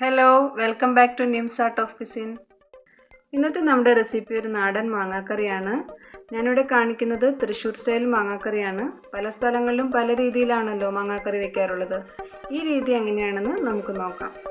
Hello welcome back to Nims art of cuisine ഇന്നത്തെ നമ്മുടെ recipe ഒരു നാടൻ മാങ്ങാക്കറിയാണ്. ഞാനിവിടെ കാണിക്കുന്നത് തൃശ്ശൂർ സ്റ്റൈൽ മാങ്ങാക്കറിയാണ്. പല സ്ഥലങ്ങളിലും പല രീതിയിലാണല്ലോ മാങ്ങാക്കറി വെക്കാറുള്ളത്. ഈ രീതി എങ്ങനെയാണെന്ന് നമുക്ക് നോക്കാം.